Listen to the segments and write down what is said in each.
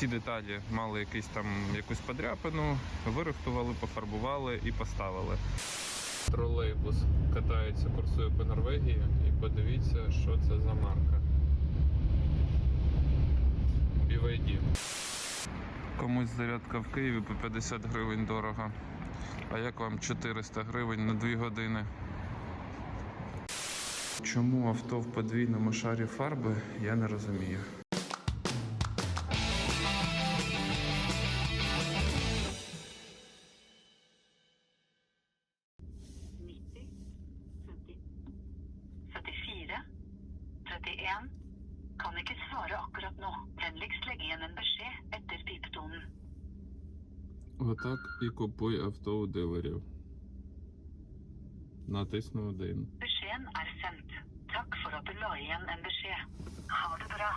Ці деталі мали якийсь там якусь подряпину, вирихтували, пофарбували і поставили. Тролейбус катається, курсує по Норвегії, і подивіться, що це за марка. BYD. Комусь зарядка в Києві по 50 гривень дорого. А як вам 400 гривень на 2 години? Чому авто в подвійному шарі фарби, я не розумію. Купуй авто у дилерів. Натисну один. Er igjen en beskjed. Ha det bra.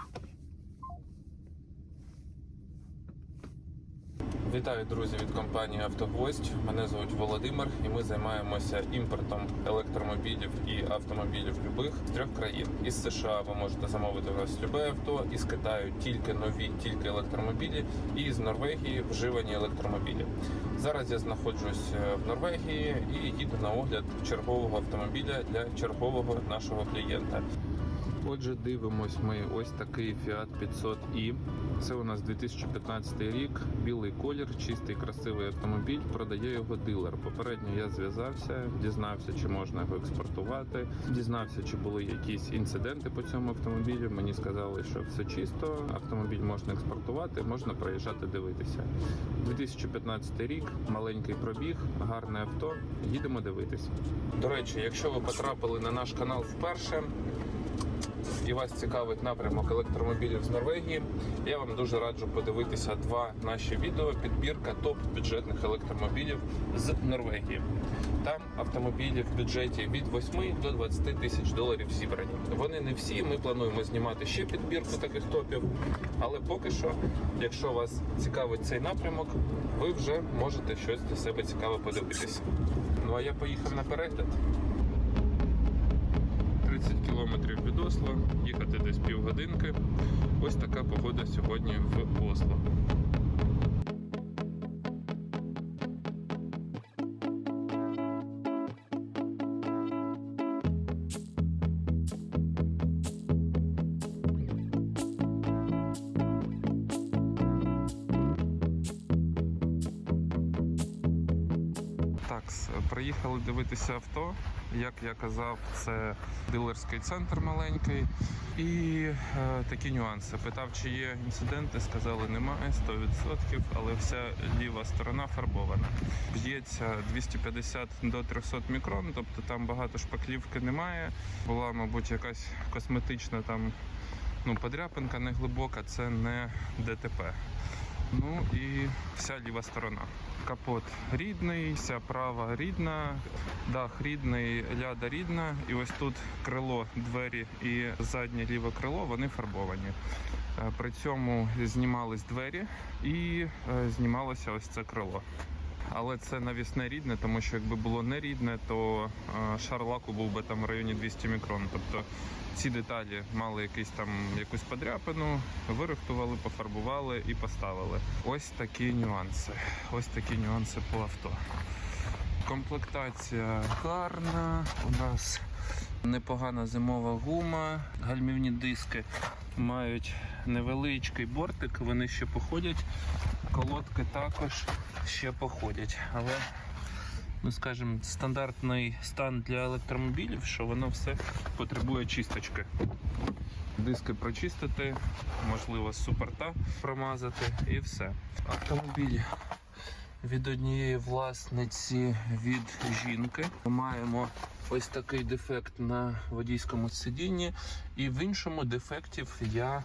Вітаю, друзі, від компанії Автогвоздь. Мене звуть Володимир, і ми займаємося імпортом електромобілів і автомобілів любих з трьох країн. Із США ви можете замовити у нас любе авто, із Китаю тільки нові, тільки електромобілі, і з Норвегії вживані електромобілі. Зараз я знаходжусь е, в Норвегії і їду на огляд чергового автомобіля для чергового нашого клієнта. Отже, дивимось ми ось такий Fiat 500i. Це у нас 2015 рік, білий колір, чистий, красивий автомобіль. Продає його дилер. Попередньо я зв'язався, дізнався, чи можна його експортувати. Дізнався, чи були якісь інциденти по цьому автомобілю. Мені сказали, що все чисто. Автомобіль можна експортувати, можна проїжджати дивитися. 2015 рік, маленький пробіг, гарне авто. Їдемо дивитись. До речі, якщо ви потрапили на наш канал вперше і вас цікавить напрямок електромобілів з Норвегії, я вам дуже раджу подивитися два наші відео. Підбірка топ бюджетних електромобілів з Норвегії. Там автомобілі в бюджеті від 8 до 20 тисяч доларів зібрані. Вони не всі. Ми плануємо знімати ще підбірку таких топів. Але поки що, якщо вас цікавить цей напрямок, ви вже можете щось для себе цікаве подивитися. Ну а я поїхав на перегляд. 30 кілометрів від Осло, їхати десь півгодинки. Ось така погода сьогодні в Осло. Так, приїхали дивитися авто. Як я казав, це дилерський центр маленький. І е, такі нюанси. Питав, чи є інциденти, сказали, немає 100%, але вся ліва сторона фарбована. Б'ється 250 до 300 мікрон, тобто там багато шпаклівки немає. Була, мабуть, якась косметична там ну, подряпинка не глибока, це не ДТП. Ну і вся ліва сторона. Капот рідний, вся права рідна, дах рідний, ляда рідна. І ось тут крило, двері і заднє ліве крило вони фарбовані. Е, При цьому знімались двері і е, знімалося ось це крило. Але це навісне рідне, тому що якби було не рідне, то е, шар лаку був би там в районі 200 мікрон. Тобто ці деталі мали якийсь там якусь подряпину, вирихтували, пофарбували і поставили. Ось такі нюанси. Ось такі нюанси по авто. Комплектація гарна. У нас непогана зимова гума, гальмівні диски мають невеличкий бортик, вони ще походять. Колодки також ще походять. Але, ну скажімо, стандартний стан для електромобілів, що воно все потребує чисточки. Диски прочистити, можливо, супорта промазати і все. Автомобіль від однієї власниці від жінки. Маємо ось такий дефект на водійському сидінні, і в іншому дефектів я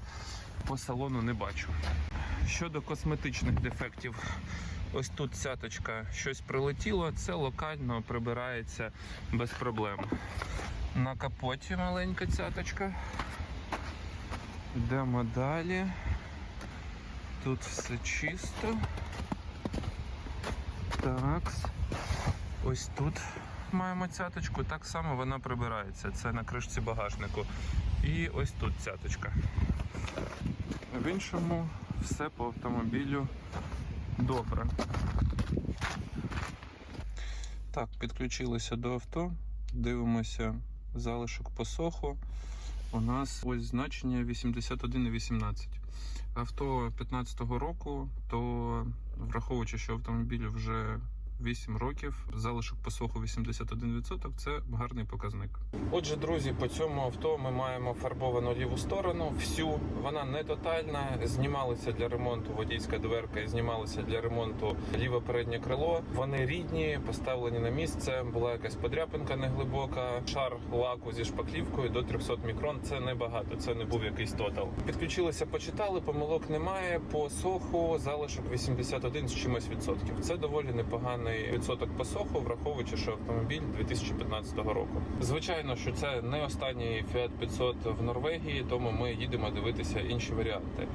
по салону не бачу. Щодо косметичних дефектів, ось тут цяточка щось прилетіло, це локально прибирається без проблем. На капоті маленька цяточка. Йдемо далі. Тут все чисто. Так. Ось тут маємо цяточку. Так само вона прибирається. Це на кришці багажнику. І ось тут цяточка. В іншому все по автомобілю добре. Так, підключилися до авто, дивимося залишок по соху. У нас ось значення 81,18. Авто 15-го року, то враховуючи, що автомобіль вже 8 років, залишок по соху 81%, це гарний показник. Отже, друзі, по цьому авто ми маємо фарбовану ліву сторону. Всю вона не тотальна. Знімалися для ремонту водійська дверка і знімалися для ремонту ліве переднє крило. Вони рідні, поставлені на місце. Була якась подряпинка неглибока. Шар лаку зі шпаклівкою до 300 мікрон. Це небагато. Це не був якийсь тотал. Підключилися, почитали. Помилок немає. По соху залишок 81 з чимось відсотків. Це доволі непоганий відсоток по соху, враховуючи, що автомобіль 2015 року. Звичайно, що це не останній Fiat 500 в Норвегії, тому ми їдемо дивитися інші варіанти.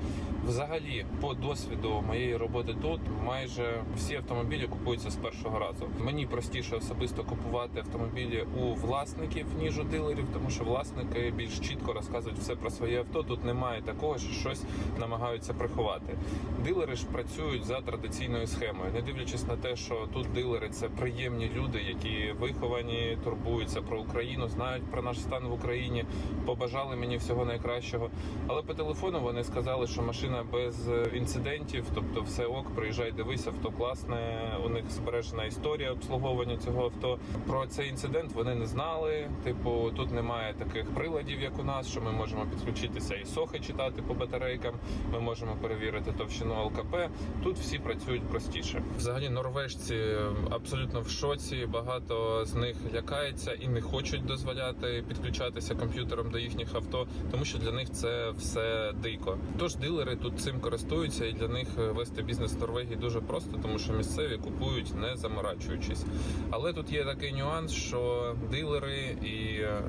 Взагалі, по досвіду моєї роботи тут, майже всі автомобілі купуються з першого разу. Мені простіше особисто купувати автомобілі у власників ніж у дилерів, тому що власники більш чітко розказують все про своє авто. Тут немає такого, що щось намагаються приховати. Дилери ж працюють за традиційною схемою, не дивлячись на те, що тут дилери це приємні люди, які виховані, турбуються про Україну, знають про наш стан в Україні, побажали мені всього найкращого. Але по телефону вони сказали, що машина без е, інцидентів, тобто все ок, приїжджай, дивись, авто класне. У них збережена історія обслуговування цього авто. Про цей інцидент вони не знали. Типу, тут немає таких приладів, як у нас, що ми можемо підключитися і сохи читати по батарейкам. Ми можемо перевірити товщину ЛКП. Тут всі працюють простіше. Взагалі, норвежці абсолютно в шоці. Багато з них лякається і не хочуть дозволяти підключатися комп'ютером до їхніх авто, тому що для них це все дико. Тож дилери тут цим користуються, і для них вести бізнес в Норвегії дуже просто, тому що місцеві купують не заморачуючись. Але тут є такий нюанс, що дилери і е,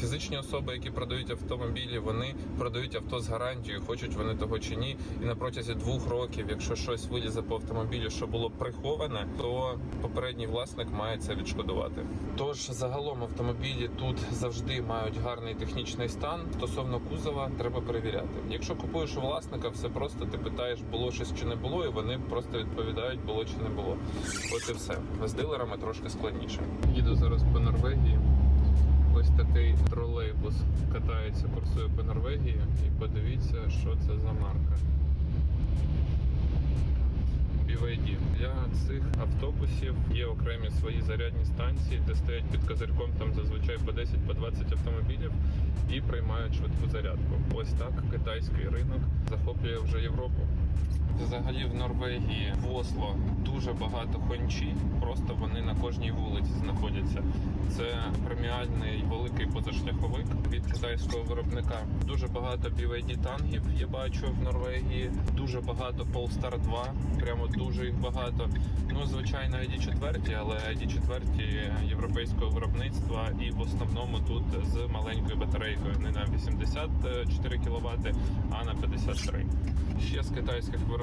фізичні особи, які продають автомобілі, вони продають авто з гарантією, хочуть вони того чи ні. І на протязі двох років, якщо щось вилізе по автомобілю, що було приховане, то попередній власник має це відшкодувати. Тож загалом автомобілі тут завжди мають гарний технічний стан. Стосовно кузова, треба перевіряти. Якщо купуєш у власника, все просто ти питаєш, було щось чи не було, і вони просто відповідають, було чи не було. От і все. З дилерами трошки складніше. Їду зараз по Норвегії. Ось такий тролейбус катається, курсує по Норвегії. І подивіться, що це за марка. BYD. Для цих автобусів є окремі свої зарядні станції, де стоять під козирком там зазвичай по 10 по 20 автомобілів і приймають швидку зарядку. Ось так китайський ринок захоплює вже Європу. Взагалі в Норвегії в Осло дуже багато хончі, просто вони на кожній вулиці знаходяться. Це преміальний великий позашляховик від китайського виробника. Дуже багато BYD тангів я бачу в Норвегії. Дуже багато Polestar 2, прямо дуже їх багато. Ну звичайно, ID4, але ID4 європейського виробництва і в основному тут з маленькою батарейкою, не на 84 кВт, а на 53. Ще з китайських виробників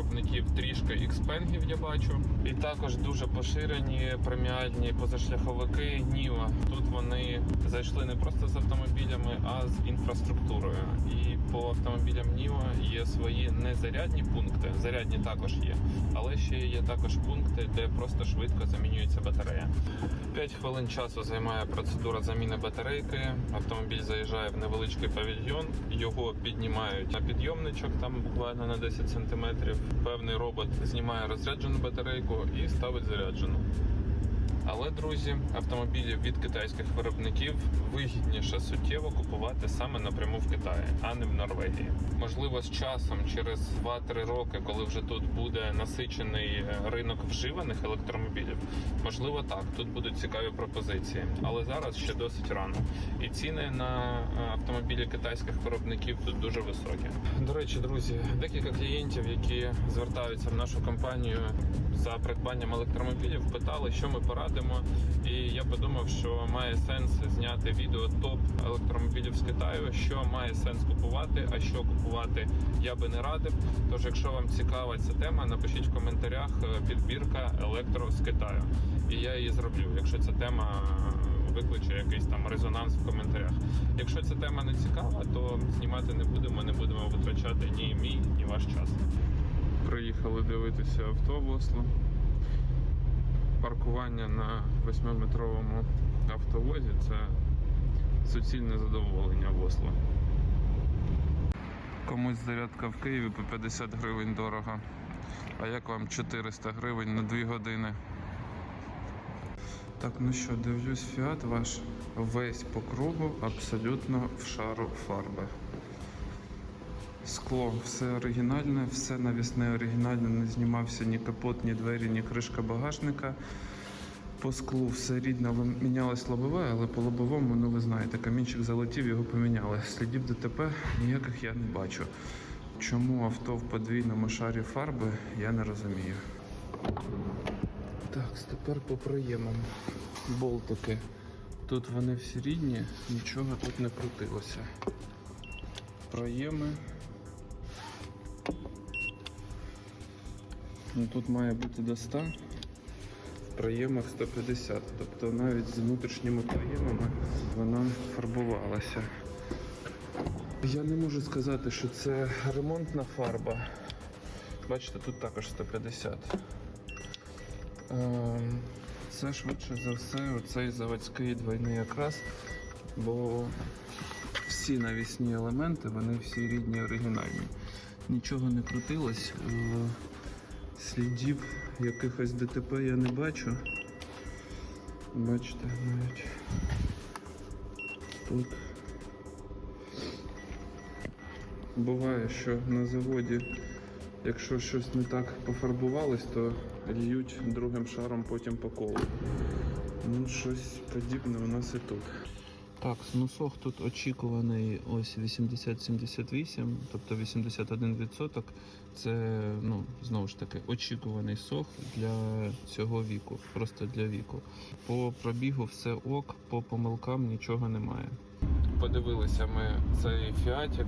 трішки Xpeng я бачу. І також дуже поширені преміальні позашляховики Ніва. Тут вони зайшли не просто з автомобілями, а з інфраструктурою. І по автомобілям Ніва є свої незарядні пункти. Зарядні також є, але ще є також пункти, де просто швидко замінюється батарея. 5 хвилин часу займає процедура заміни батарейки. Автомобіль заїжджає в невеличкий павільйон, його піднімають на підйомничок, там буквально на 10 см. Певний робот знімає розряджену батарейку і ставить заряджену. Але, друзі, автомобілі від китайських виробників вигідніше суттєво купувати саме напряму в Китаї, а не в Норвегії. Можливо, з часом, через 2-3 роки, коли вже тут буде насичений е, ринок вживаних електромобілів, можливо, так тут будуть цікаві пропозиції. Але зараз ще досить рано. І ціни на е, автомобілі китайських виробників тут дуже високі. До речі, друзі, декілька клієнтів, які звертаються в нашу компанію за придбанням електромобілів, питали, що ми порадимо. І я подумав, що має сенс зняти відео топ електромобілів з Китаю, що має сенс купувати, а що купувати я би не радив. Тож, якщо вам цікава ця тема, напишіть в коментарях е, підбірка електро з Китаю. І я її зроблю, якщо ця тема е, викличе якийсь там резонанс в коментарях. Якщо ця тема не цікава, то знімати не будемо, не будемо витрачати ні мій, ні ваш час. Приїхали дивитися авто. Паркування на 8-метровому автовозі це суцільне задоволення в Осло. Комусь зарядка в Києві по 50 гривень дорого. А як вам 400 гривень на 2 години? Так, ну що, дивлюсь, фіат ваш весь по кругу, абсолютно в шару фарби. Скло все оригінальне, все навісне оригінальне, не знімався ні капот, ні двері, ні кришка багажника. По склу все рідне, мінялось лобове, але по лобовому, ну ви знаєте, камінчик залетів, його поміняли. Слідів ДТП ніяких я не бачу. Чому авто в подвійному шарі фарби, я не розумію. Так, тепер по приємам. Болтики. Тут вони всі рідні, нічого тут не крутилося. Проєми. Ну, тут має бути до 100, в проємах 150. Тобто навіть з внутрішніми проємами вона фарбувалася. Я не можу сказати, що це ремонтна фарба. Бачите, тут також 150. Ем, Це швидше за все оцей заводський двойний окрас, бо всі навісні елементи, вони всі рідні оригінальні. Нічого не крутилось. Слідів якихось ДТП я не бачу. Бачите, навіть тут. Буває, що на заводі, якщо щось не так пофарбувалось, то льють другим шаром потім по колу. Ну, щось подібне у нас і тут. Так, снусох тут очікуваний ось 80-78, тобто 81%. Це ну, знову ж таки очікуваний сох для цього віку, просто для віку. По пробігу все ок, по помилкам нічого немає. Подивилися ми цей фіатік.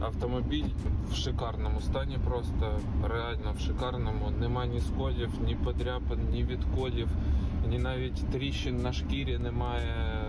Автомобіль в шикарному стані, просто реально в шикарному. Нема ні сколів, ні подряпин, ні відколів, ні навіть тріщин на шкірі немає.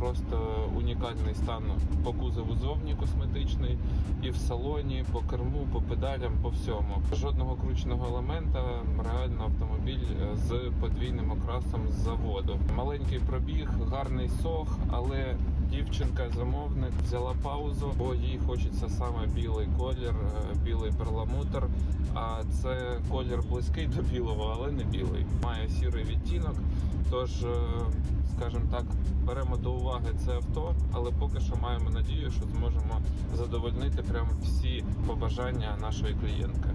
Просто унікальний стан по кузову зовні косметичний, і в салоні, по керму, по педалям, по всьому. Жодного кручного елемента. Реально автомобіль з подвійним окрасом з заводу. Маленький пробіг, гарний сох, але дівчинка замовник взяла паузу, бо їй хочеться саме білий колір, е, білий перламутр. А це колір близький до білого, але не білий. Має сірий відтінок. Тож, е, скажімо так, беремо до уваги це авто, але поки що маємо надію, що зможемо задовольнити прям всі побажання нашої клієнтки.